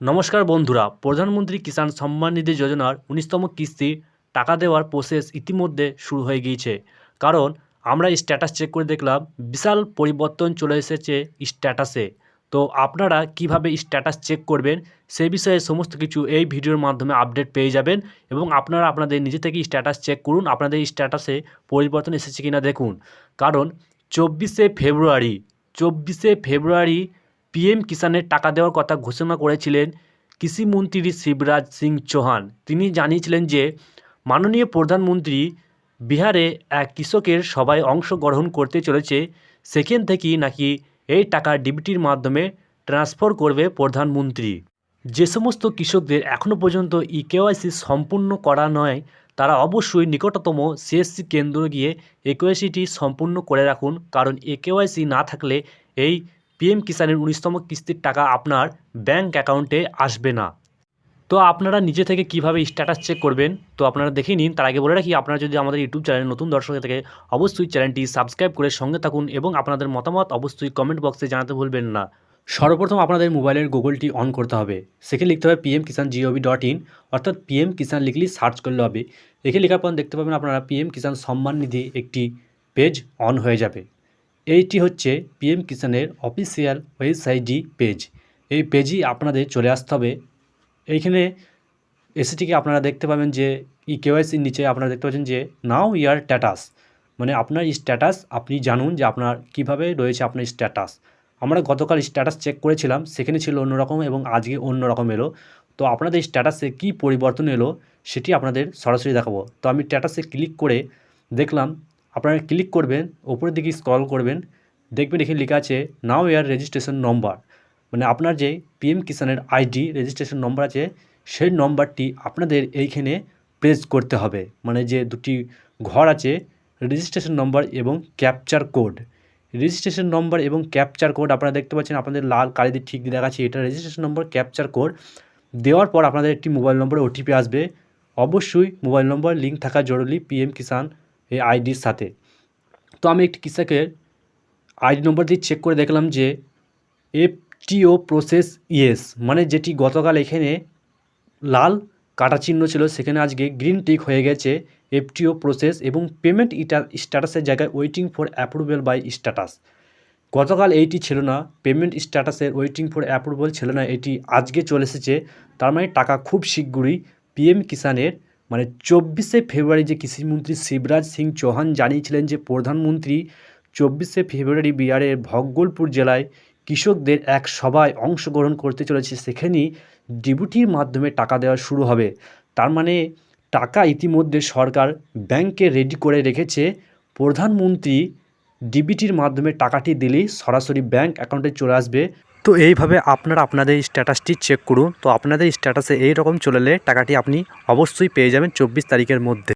নমস্কার বন্ধুরা, প্রধানমন্ত্রী কিষাণ সম্মান নিধি যোজনার উনিশতম কিস্তি টাকা দেওয়ার প্রসেস ইতিমধ্যে শুরু হয়ে গিয়েছে। কারণ আমরা স্ট্যাটাস চেক করে দেখলাম, বিশাল পরিবর্তন চলে এসেছে স্ট্যাটাসে তো আপনারা কীভাবে স্ট্যাটাস চেক করবেন, সে বিষয়ে সমস্ত কিছু এই ভিডিওর মাধ্যমে আপডেট পেয়ে যাবেন এবং আপনারা আপনাদের নিজে থেকে স্ট্যাটাস চেক করুন, আপনাদের স্ট্যাটাসে পরিবর্তন এসেছে কিনা দেখুন। কারণ চব্বিশে ফেব্রুয়ারি চব্বিশে ফেব্রুয়ারি পিএম কিষাণের টাকা দেওয়ার কথা ঘোষণা করেছিলেন কৃষিমন্ত্রী শিবরাজ সিং চৌহান। তিনি জানিয়েছিলেন যে, মাননীয় প্রধানমন্ত্রী বিহারে এক কৃষকের সভায় অংশগ্রহণ করতে চলেছে, সেখান থেকেই নাকি এই টাকা ডিবিটির মাধ্যমে ট্রান্সফার করবে প্রধানমন্ত্রী। যে সমস্ত কৃষকদের এখনও পর্যন্ত ই কেওয়াইসি সম্পূর্ণ করা নয়, তারা অবশ্যই নিকটতম সিএসসি কেন্দ্র গিয়ে এ সম্পূর্ণ করে রাখুন, কারণ এ না থাকলে এই পিএম কিষাণের উনিশতম কিস্তির টাকা আপনার ব্যাংক অ্যাকাউন্টে আসবে না। তো আপনারা নিজে থেকে কীভাবে স্ট্যাটাস চেক করবেন? তো আপনারা দেখে নিন। তার আগে বলে রাখি, আপনারা যদি আমাদের ইউটিউব চ্যানেল নতুন দর্শক থাকে অবশ্যই চ্যানেলটি সাবস্ক্রাইব করে সঙ্গে থাকুন এবং আপনাদের মতামত অবশ্যই কমেন্ট বক্সে জানাতে ভুলবেন না। সর্বপ্রথম আপনাদের মোবাইলের গুগলটি অন করতে হবে। সেখানে লিখতে হবে PM Kisan GOV dot in, অর্থাৎ পিএম কিষাণ লিখলেই সার্চ করলে হবে। এখানে লেখার পর দেখতে পাবেন আপনারা পিএম কিষাণ সম্মান নিধি একটি পেজ অন হয়ে যাবে। এইটি হচ্ছে পিএম কিষাণের অফিসিয়াল ওয়েবসাইটই পেজ। এই পেজই আপনাদের চলে আসতে হবে। এইখানে এসেটিকে আপনারা দেখতে পাবেন যে ই কেওয়াইসির নিচে আপনারা দেখতে পাচ্ছেন যে নাও ইয়ার স্ট্যাটাস। মানে আপনার স্ট্যাটাস আপনি জানুন যে আপনার কীভাবে রয়েছে আপনার স্ট্যাটাস। আমরা গতকাল স্ট্যাটাস চেক করেছিলাম, সেখানে ছিল অন্যরকম এবং আজকে অন্যরকম এলো। তো আপনাদের স্ট্যাটাসে কী পরিবর্তন এলো, সেটি আপনাদের সরাসরি দেখাবো। তো আমি স্ট্যাটাসে ক্লিক করে দেখলাম আপনারা ক্লিক করবেন ওপরের দিকে স্ক্রল করবেন, দেখবেন এখানে লেখা আছে নাও এয়ার রেজিস্ট্রেশন নম্বর মানে আপনার যে পিএম কিষাণের আইডি রেজিস্ট্রেশন নম্বর আছে, সেই নম্বরটি আপনাদের এইখানে প্রেস করতে হবে। মানে যে দুটি ঘর আছে রেজিস্ট্রেশন নম্বর এবং ক্যাপচার কোড রেজিস্ট্রেশন নম্বর এবং ক্যাপচার কোড আপনারা দেখতে পাচ্ছেন, আপনাদের লাল, কালি দিয়ে ঠিক দেখাচ্ছে এটা রেজিস্ট্রেশন নম্বর ক্যাপচার কোড দেওয়ার পর আপনাদের একটি মোবাইল নম্বরে ওটিপি আসবে। অবশ্যই মোবাইল নম্বর লিঙ্ক থাকা জরুরি পিএম কিষাণ এই আইডির সাথে। তো আমি একটি কৃষকের আইডি নম্বর দিয়ে চেক করে দেখলাম যে এফটিও প্রসেস ইয়েস মানে যেটি গতকাল এখানে লাল কাটা চিহ্ন ছিল, সেখানে আজকে গ্রিন টিক হয়ে গেছে এফটিও প্রসেস এবং পেমেন্ট ইটা স্ট্যাটাসের জায়গায় waiting for approval by status গতকাল এইটি ছিল না পেমেন্ট স্ট্যাটাসের ওয়েটিং ফর অ্যাপ্রুভাল ছিল না, এটি আজকে চলে এসেছে, তার মানে টাকা খুব শীঘ্রই পিএম কিষাণের মানে চব্বিশে ফেব্রুয়ারি যে কৃষিমন্ত্রী শিবরাজ সিং চৌহান জানিয়েছিলেন যে প্রধানমন্ত্রী চব্বিশে ফেব্রুয়ারি বিহারের ভগলপুর জেলায় কৃষকদের এক সভায় অংশগ্রহণ করতে চলেছে। সেখানেই ডিবিটির মাধ্যমে টাকা দেওয়া শুরু হবে। তার মানে টাকা ইতিমধ্যে সরকার ব্যাংকে রেডি করে রেখেছে। প্রধানমন্ত্রী ডিবিটির মাধ্যমে টাকাটি দিলেই সরাসরি ব্যাংক অ্যাকাউন্টে চলে আসবে। তো এইভাবে আপনারা আপনাদের স্ট্যাটাসটি চেক করুন। তো আপনাদের স্ট্যাটাসে এই রকম চলে টাকাটি আপনি অবশ্যই পেয়ে যাবেন চব্বিশ তারিখের মধ্যে।